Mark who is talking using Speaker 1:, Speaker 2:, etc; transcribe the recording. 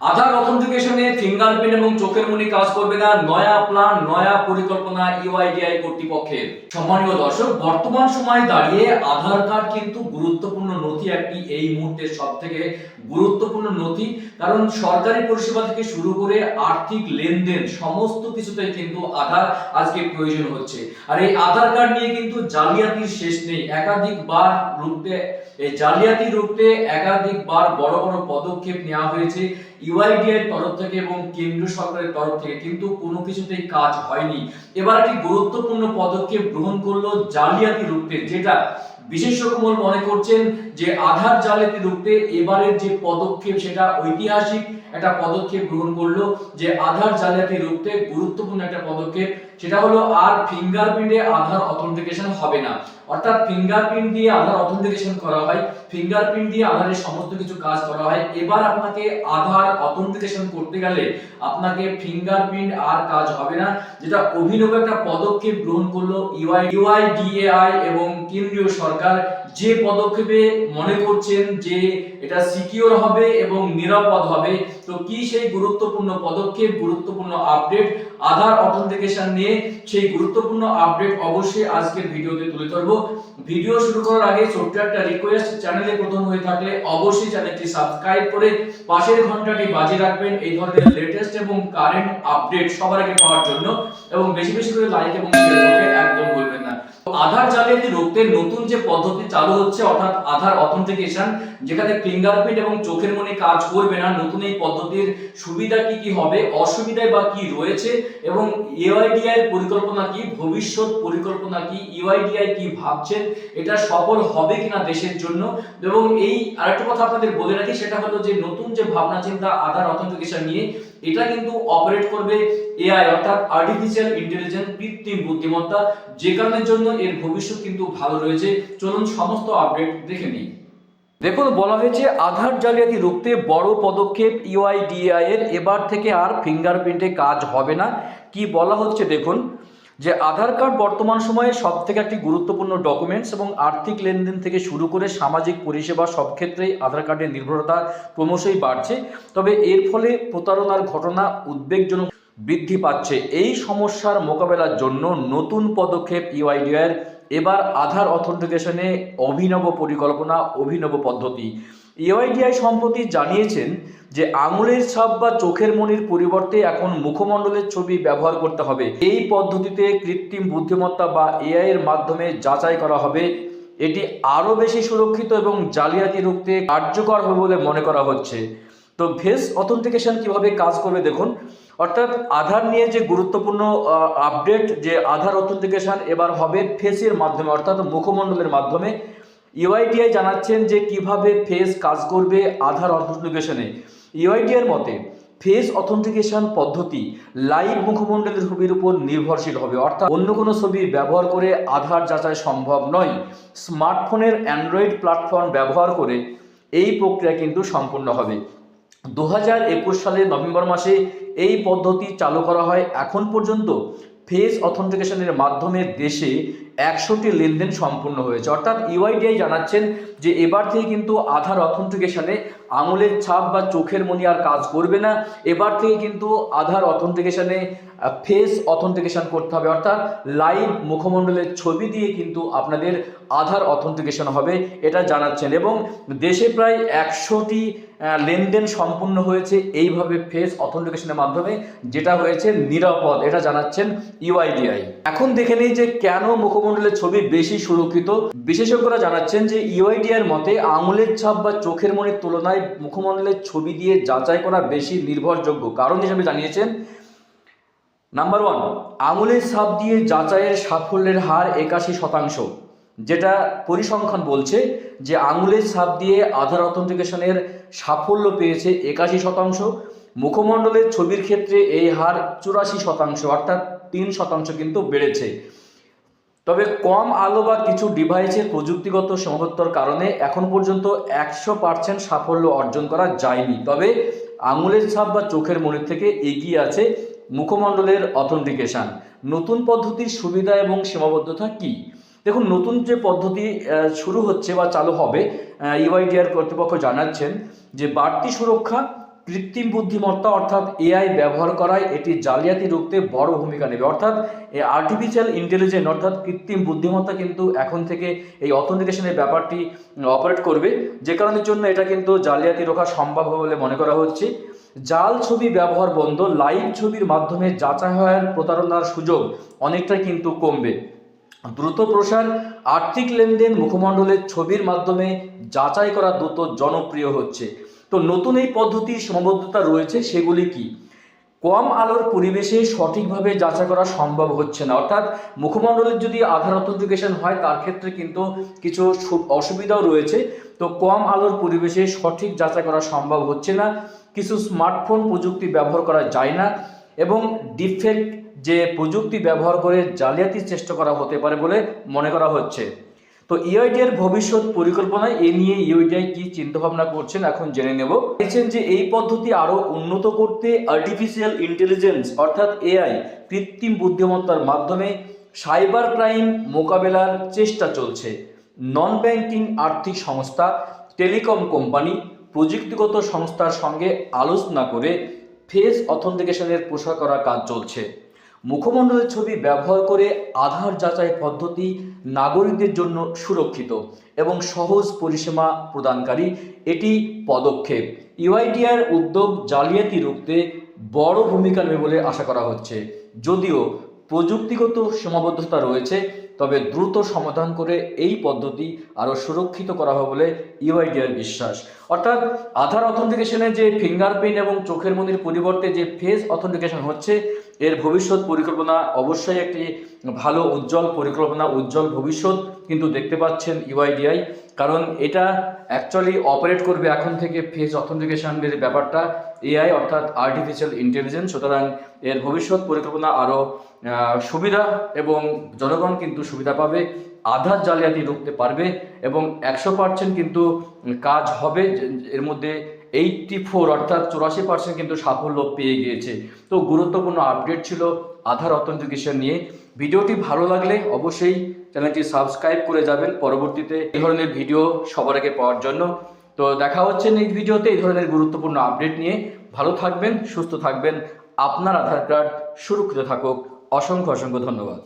Speaker 1: আধার অথেন্টিকেশনে fingerprint এবং চোখের মনি কাজ করবে না, নয়া প্ল্যান, নয়া পরিকল্পনা ইউআইডিআই কর্তৃপক্ষের। সম্মানীয় দর্শক, বর্তমান সময়ে দাঁড়িয়ে আধার কার্ড কিন্তু গুরুত্বপূর্ণ নথি একটি, এই মুহূর্তের সব থেকে গুরুত্বপূর্ণ নথি। কারণ সরকারি পরিষেবা থেকে শুরু করে আর্থিক লেনদেন, সমস্ত কিছুতেই কিন্তু আধার আজকে প্রয়োজন হচ্ছে। আর এই আধার কার্ড নিয়ে কিন্তু জালিয়াতির শেষ নেই। একাধিকবার রুখতে, এই জালিয়াতি রুখতে একাধিকবার বড় বড় পদক্ষেপ নেওয়া হয়েছে। ইউআইডিআই তরফ থেকে এবং কেন্দ্রীয় সরকারের তরফ থেকে কিন্তু কোনো কিছুতেই কাজ হয়নি। এবার একটি গুরুত্বপূর্ণ পদক্ষেপ গ্রহণ করল জালিয়াতি রুখতে, যেটা বিশেষজ্ঞমূল মনে করছেন যে আধার জালিয়াতি রুখতে এবারের যে পদক্ষেপ সেটা ঐতিহাসিক একটা পদক্ষেপ গ্রহণ করল যে আধার জালিয়াতি রুখতে গুরুত্বপূর্ণ একটা পদক্ষেপ সেটা হলো আর ফিঙ্গারপ্রিন্টে আধার অথেন্টিকেশন হবে না। অর্থাৎ ফিঙ্গারপ্রিন্ট দিয়ে আধার অথেন্টিকেশন করা হয় ফিঙ্গারপ্রিন্ট দিয়ে আধারের সমস্ত কিছু কাজ করা হয়। এবার আপনাকে আধার অথেন্টিকেশন করতে গেলে আপনাকে ফিঙ্গারপ্রিন্ট আর কাজ হবে না, যেটা অভিনব একটা পদক্ষেপ গ্রহণ করল ইউআই ইউআইডিএআই এবং কেন্দ্রীয় সরকার যে পদক্ষেপে মনে করছেন যে এটা সিকিউর হবে এবং নিরাপদ হবে, তো কি সেই গুরুত্বপূর্ণ পদক্ষেপ, গুরুত্বপূর্ণ আপডেট আধার অথেন্টিকেশন নিয়ে সেই গুরুত্বপূর্ণ আপডেট অবশ্যই আজকের ভিডিওতে তুলে ধরবো। ভিডিও শুরু করার আগে ছোট্ট একটা রিকোয়েস্ট চ্যানেলে প্রথম হয়ে থাকলে অবশ্যই চ্যানেলটি সাবস্ক্রাইব করে পাশের ঘন্টাটি বাজিয়ে রাখবেন এই ধরনের লেটেস্ট এবং কারেন্ট আপডেট সবার আগে পাওয়ার জন্য। এবং বেশি বেশি করে লাইক এবং শেয়ার করতে একদম ভুলবেন আধার জালিয়াতি রুখতে নতুন যে পদ্ধতি চালু হচ্ছে, অর্থাৎ আধার অথেন্টিকেশন যেখানে ফিঙ্গারপ্রিন্ট এবং চোখের মনে কাজ করবে না, নতুন এই পদ্ধতির সুবিধা কি কি হবে অসুবিধায় বা কি রয়েছে, এবং ইউআইডিআই এর পরিকল্পনা কি, ভবিষ্যৎ পরিকল্পনা কি ইউআইডিআই কি ভাবছেন, এটা সফল হবে কিনা দেশের জন্য? এবং এই আরেকটা কথা আপনাদের বলে রাখি, সেটা হলো যে নতুন যে ভাবনা চিন্তা আধার অথেন্টিকেশন নিয়ে এটা কিন্তু অপারেট করবে এআই অর্থাৎ আর্টিফিশিয়াল ইন্টেলিজেন্স কৃত্রিম বুদ্ধিমত্তা, যে কারণের জন্য এর ভবিষ্যৎ কিন্তু ভালো রয়েছে। চলুন সমস্ত আপডেট দেখে নিই। দেখুন, বলা হয়েছে আধার জালিয়াতি রুখতে বড় পদক্ষেপ ইউআইডিআই এর। এবার থেকে আর ফিঙ্গারপ্রিন্টে কাজ হবে না। কি বলা হচ্ছে, দেখুন যে আধার কার্ড বর্তমান সময়ে সব থেকে একটি গুরুত্বপূর্ণ ডকুমেন্টস এবং আর্থিক লেনদেন থেকে শুরু করে সামাজিক পরিষেবা সব ক্ষেত্রেই আধার কার্ডের নির্ভরতা ক্রমশই বাড়ছে। তবে এর ফলে প্রতারণার ঘটনা উদ্বেগজনক বৃদ্ধি পাচ্ছে। এই সমস্যার মোকাবেলার জন্য নতুন পদক্ষেপ ইউআইডিআর এবার আধার অথেন্টিকেশনে অভিনব পরিকল্পনা, অভিনব পদ্ধতি। ইউআইডিআই সম্প্রতি জানিয়েছেন যে আঙুলের ছাপ বা চোখের মনির পরিবর্তে এখন মুখমণ্ডলের ছবি ব্যবহার করতে হবে। এই পদ্ধতিতে কৃত্রিম বুদ্ধিমত্তা বা এআই এর মাধ্যমে যাচাই করা হবে। এটি আরও বেশি সুরক্ষিত এবং জালিয়াতি রুখতে কার্যকর হবে বলে মনে করা হচ্ছে। তো ফেস অথেন্টিকেশন কীভাবে কাজ করবে দেখুন। অর্থাৎ আধার নিয়ে যে গুরুত্বপূর্ণ আপডেট যে আধার অথেন্টিকেশন এবার হবে ফেসের মাধ্যমে, অর্থাৎ মুখমণ্ডলের মাধ্যমে। ইউআইডিআই জানাচ্ছেন যে কীভাবে ফেস কাজ করবে আধার অথেন্টিকেশনে। ইউআইডিআর মতে, ফেস অথেন্টিকেশন পদ্ধতি লাইভ মুখমণ্ডলের ছবির উপর নির্ভরশীল হবে। অর্থাৎ অন্য কোনো ছবি ব্যবহার করে আধার যাচাই সম্ভব নয়। স্মার্টফোনের অ্যান্ড্রয়েড প্ল্যাটফর্ম ব্যবহার করে এই প্রক্রিয়া কিন্তু সম্পূর্ণ হবে। দু হাজার একুশ সালের নভেম্বর মাসে এই পদ্ধতি চালু করা হয়। এখন পর্যন্ত ফেস অথেন্টিকেশনের মাধ্যমে দেশে একশোটি লেনদেন সম্পূর্ণ হয়েছে। অর্থাৎ ইউআইডিআই জানাচ্ছেন যে এবার থেকে কিন্তু আধার অথেন্টিকেশনে আঙুলের ছাপ বা চোখের মনি আর কাজ করবে না। এবার থেকে কিন্তু আধার অথেন্টিকেশনে ফেস অথেন্টিকেশন করতে হবে। অর্থাৎ লাইভ মুখমণ্ডলের ছবি দিয়ে কিন্তু আপনাদের আধার অথেন্টিকেশন হবে, এটা জানাচ্ছেন। এবং দেশে প্রায় একশোটি লেনদেন সম্পূর্ণ হয়েছে এইভাবে ফেস অথেন্টিকেশনের মাধ্যমে, যেটা হয়েছে নিরাপদ, এটা জানাচ্ছেন ইউআইডিআই। এখন দেখে নিই যে কেন মুখমণ্ডলের ছবি বেশি সুরক্ষিত। বিশেষজ্ঞরা জানাচ্ছেন যে ইউআইডিআর মতে আঙুলের ছাপ বা চোখের মনির তুলনায় মুখমণ্ডলের ছবি দিয়ে যাচাই করা বেশি নির্ভরযোগ্য। কারণ হিসেবে জানিয়েছেন, নাম্বার ওয়ান আঙুলের ছাপ দিয়ে যাচাইয়ের সাফল্যের হার একাশি শতাংশ, যেটা পরিসংখ্যান বলছে যে আঙুলের ছাপ দিয়ে আধার অথেন্টিকেশনের সাফল্য পেয়েছে একাশি শতাংশ, মুখমণ্ডলের ছবির ক্ষেত্রে এই হার চুরাশি শতাংশ, অর্থাৎ তিন শতাংশ কিন্তু বেড়েছে। তবে কম আলো বা কিছু ডিভাইসের প্রযুক্তিগত সীমাবদ্ধতার কারণে এখন পর্যন্ত একশো পার্সেন্ট সাফল্য অর্জন করা যায়নি। তবে আঙুলের ছাপ বা চোখের মনির থেকে এগিয়ে আছে মুখমণ্ডলের অথেন্টিকেশন। নতুন পদ্ধতির সুবিধা এবং সীমাবদ্ধতা কি? দেখুন, নতুন যে পদ্ধতি শুরু হচ্ছে বা চালু হবে ইউআইডিআর কর্তৃপক্ষ জানাচ্ছেন যে বাড়তি সুরক্ষা কৃত্রিম বুদ্ধিমত্তা অর্থাৎ এআই ব্যবহার করায় এটি জালিয়াতি রুখতে বড় ভূমিকা নেবে। অর্থাৎ এই আর্টিফিশিয়াল ইন্টেলিজেন্স অর্থাৎ কৃত্রিম বুদ্ধিমত্তা কিন্তু এখন থেকে এই অথেন্টিকেশনের ব্যাপারটি অপারেট করবে। যে কারণের জন্য এটা কিন্তু জালিয়াতি রোখা সম্ভব হবে বলে মনে করা হচ্ছে। জাল ছবি ব্যবহার বন্ধ লাইভ ছবির মাধ্যমে যাচাই হওয়ার প্রতারণার সুযোগ অনেকটাই কিন্তু কমবে। দ্রুত প্রসার, আর্থিক লেনদেন মুখমণ্ডলের ছবির মাধ্যমে যাচাই করা দ্রুত জনপ্রিয় হচ্ছে। তো নতুন এই পদ্ধতির সীমাবদ্ধতা রয়েছে, সেগুলি কি? কম আলোর পরিবেশে সঠিকভাবে যাচাই করা সম্ভব হচ্ছে না। অর্থাৎ মুখমণ্ডলের যদি আধার অথেন্টিকেশন হয়, তার ক্ষেত্রে কিন্তু কিছু অসুবিধাও রয়েছে। তো কম আলোর পরিবেশে সঠিক যাচাই করা সম্ভব হচ্ছে না। কিছু স্মার্টফোন প্রযুক্তি ব্যবহার করা যায় না এবং ডিফেক্ট যে প্রযুক্তি ব্যবহার করে জালিয়াতির চেষ্টা করা হতে পারে বলে মনে করা হচ্ছে। তো ইউআইডি এর ভবিষ্যৎ পরিকল্পনায় এ নিয়ে ইউআইডিআই কি চিন্তা ভাবনা করছেন এখন জেনে নেব। বলছেন যে এই পদ্ধতি আরও উন্নত করতে আর্টিফিশিয়াল ইন্টেলিজেন্স অর্থাৎ এআই কৃত্রিম বুদ্ধিমত্তার মাধ্যমে সাইবার ক্রাইম মোকাবেলার চেষ্টা চলছে। নন ব্যাংকিং আর্থিক সংস্থা টেলিকম কোম্পানি প্রযুক্তিগত সংস্থার সঙ্গে আলোচনা করে ফেস অথেন্টিকেশনের প্রসার করা কাজ চলছে। মুখমণ্ডলের ছবি ব্যবহার করে আধার যাচাই পদ্ধতি নাগরিকদের জন্য সুরক্ষিত এবং সহজ পরিষেবা প্রদানকারী, এটি পদক্ষেপ। ইউআইডিআর উদ্যোগ জালিয়াতি রুখতে বড় ভূমিকা নেবে বলে আশা করা হচ্ছে। যদিও প্রযুক্তিগত সীমাবদ্ধতা রয়েছে, তবে দ্রুত সমাধান করে এই পদ্ধতি আরও সুরক্ষিত করা হবে বলে ইউআইডিআর বিশ্বাস। অর্থাৎ আধার অথেন্টিকেশনে যে ফিঙ্গারপ্রিন্ট এবং চোখের মনির পরিবর্তে যে ফেস অথেন্টিকেশন হচ্ছে এর ভবিষ্যৎ পরিকল্পনা অবশ্যই একটি ভালো, উজ্জ্বল পরিকল্পনা, উজ্জ্বল ভবিষ্যৎ কিন্তু দেখতে পাচ্ছেন ইউআইডিআই। কারণ এটা অ্যাকচুয়ালি অপারেট করবে এখন থেকে ফেস অথেন্টিকেশনের ব্যাপারটা, এআই অর্থাৎ আর্টিফিশিয়াল ইন্টেলিজেন্স সুতরাং এর ভবিষ্যৎ পরিকল্পনা আরও সুবিধা এবং জনগণ কিন্তু সুবিধা পাবে, আধার জালিয়াতি রুখতে পারবে এবং একশো পার্সেন্ট কিন্তু কাজ হবে এর মধ্যে এইটটি ফোর অর্থাৎ চুরাশি পার্সেন্ট কিন্তু সাফল্য পেয়ে গিয়েছে। তো গুরুত্বপূর্ণ আপডেট ছিল আধার অথেন্টিকেশন নিয়ে। ভিডিওটি ভালো লাগলে অবশ্যই চ্যানেলটি সাবস্ক্রাইব করে যাবেন। পরবর্তীতে এই ধরনের ভিডিও সবার আগে পাওয়ার জন্য। তো দেখা হচ্ছে নেক্সট ভিডিওতে এই ধরনের গুরুত্বপূর্ণ আপডেট নিয়ে। ভালো থাকবেন, সুস্থ থাকবেন। আপনার আধার কার্ড সুরক্ষিত থাকুক। অসংখ্য অসংখ্য ধন্যবাদ।